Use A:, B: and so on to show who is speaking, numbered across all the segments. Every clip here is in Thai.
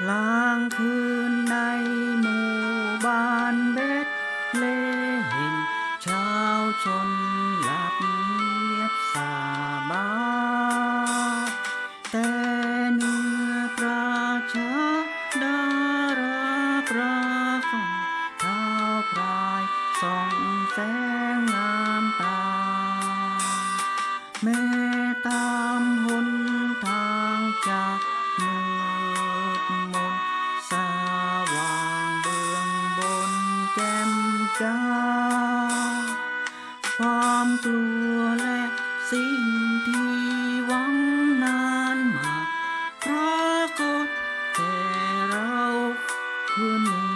A: กลางคืนใน กลัวและสิ่งที่หวังนานมาปรากฏแก่เราคืนนี้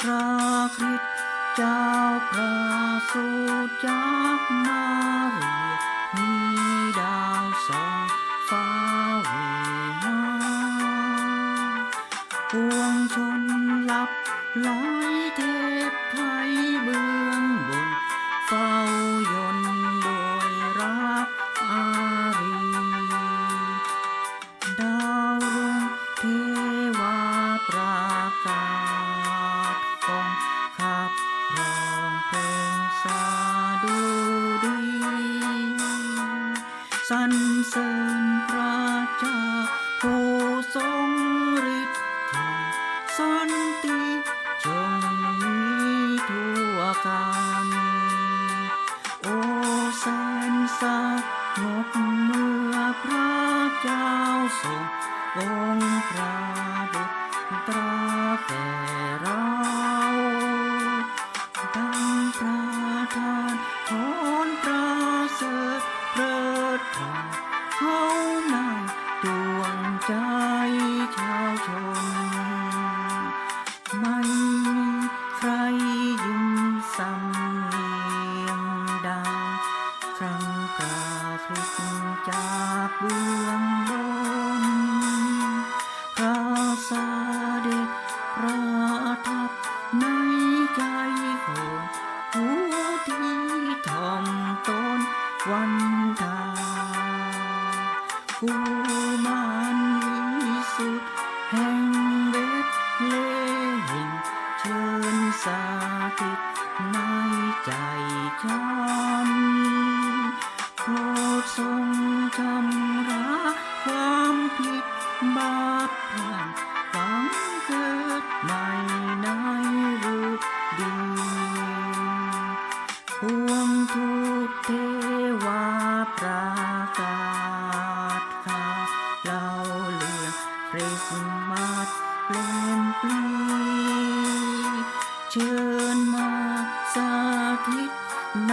A: พระคริสต์เจ้าประสูติจากมาเรียมีดาวสองฟ้าเวหาปวงชนหลับไหลเทพไทยเบือง เฝ้ายนโดยรักอารี ดาวรุ่งเทวาประกาศกองขับร้องเพลงสาดูดี สรรเสริญพระเจ้าผู้ทรง งบเมื่อพระเจ้าทรงองค์พระบุตร จากเบื้องบน พระเสด็จประทับในใจคนผู้ที่ทอมตนวันทาผู้มันวิสุทธ วงทุตเทวาประกาศข่าวเราเรื่องคริสต์มาสเปลี่ยนปลีเชิญมาสาธิตใน